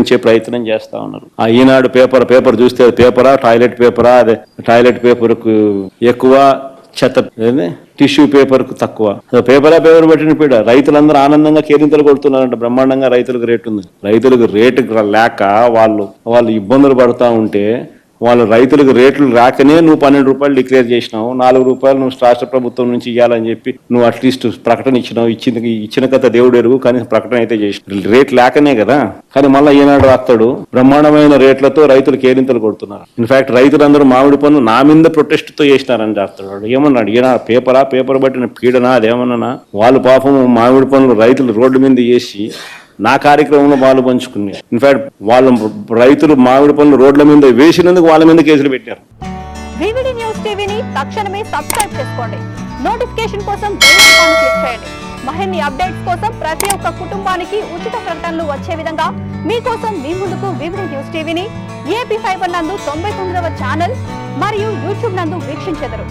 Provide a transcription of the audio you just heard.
పెంచే ప్రయత్నం చేస్తూ ఉన్నారు. ఆ ఈనాడు పేపర్ పేపర్ చూస్తే పేపరా టాయిలెట్ పేపరా అదే టాయిలెట్ పేపర్కు ఎక్కువ చెత్త టిష్యూ పేపర్కు తక్కువ. సో పేపరా పేపర్ పెట్టిన పీడ. రైతులందరూ ఆనందంగా కేరింతలు కొడుతున్నారంట. బ్రహ్మాండంగా రైతులకు రేటు ఉంది. రైతులకు రేటు లేక వాళ్ళు వాళ్ళు ఇబ్బందులు పడుతూ ఉంటే వాళ్ళు రైతులకు రేట్లు రాకనే నువ్వు పన్నెండు రూపాయలు డిక్లేర్ చేసినావు నాలుగు రూపాయలు నువ్వు రాష్ట్ర ప్రభుత్వం నుంచి ఇవ్వాలని చెప్పి నువ్వు అట్లీస్ట్ ప్రకటన ఇచ్చినావు ఇచ్చిన ఇచ్చిన కథ దేవుడు ఎరుగు కానీ ప్రకటన అయితే చేసిన రేట్ లేకనే కదా. కానీ మళ్ళీ ఈనాడు వస్తాడు బ్రహ్మాండమైన రేట్లతో రైతులు కేరింతలు కొడుతున్నారు. ఇన్ఫాక్ట్ రైతులందరూ మామిడి పనులు నా మీద ప్రొటెస్ట్తో చేసినారని చేస్తున్నాడు ఏమన్నాడు? ఈయన పేపరా పేపర్ పట్టిన పీడనా అదేమన్నా వాళ్ళు పాపం మామిడి పనులు రైతులు రోడ్డు మీద చేసి నా కార్యక్రమంలో వాళ్ళు పంచుకున్నారు ఇన్ఫాక్ట్ వాళ్ళ రైతులు మామిడి పనులు రోడ్ల మీద వేసినందుకు వాళ్ళ మీద కేసులు పెట్టారు. వివిడి న్యూస్ టీవీని తక్షణమే సబ్స్క్రైబ్ చేసుకోండి. నోటిఫికేషన్ కోసం క్లిక్ చేయండి. మరిన్ని అప్డేట్స్ కోసం ప్రతి ఒక్క కుటుంబానికి ఉచిత ప్రకటనలు వచ్చే విధంగా మీకోసం మీ ముందుకు వివిడి న్యూస్ టీవీని ఏపీ ఫైబర్ నందు తొంభై తొమ్మిదవ ఛానల్ మరియు యూట్యూబ్ నందు వీక్షించెదరు.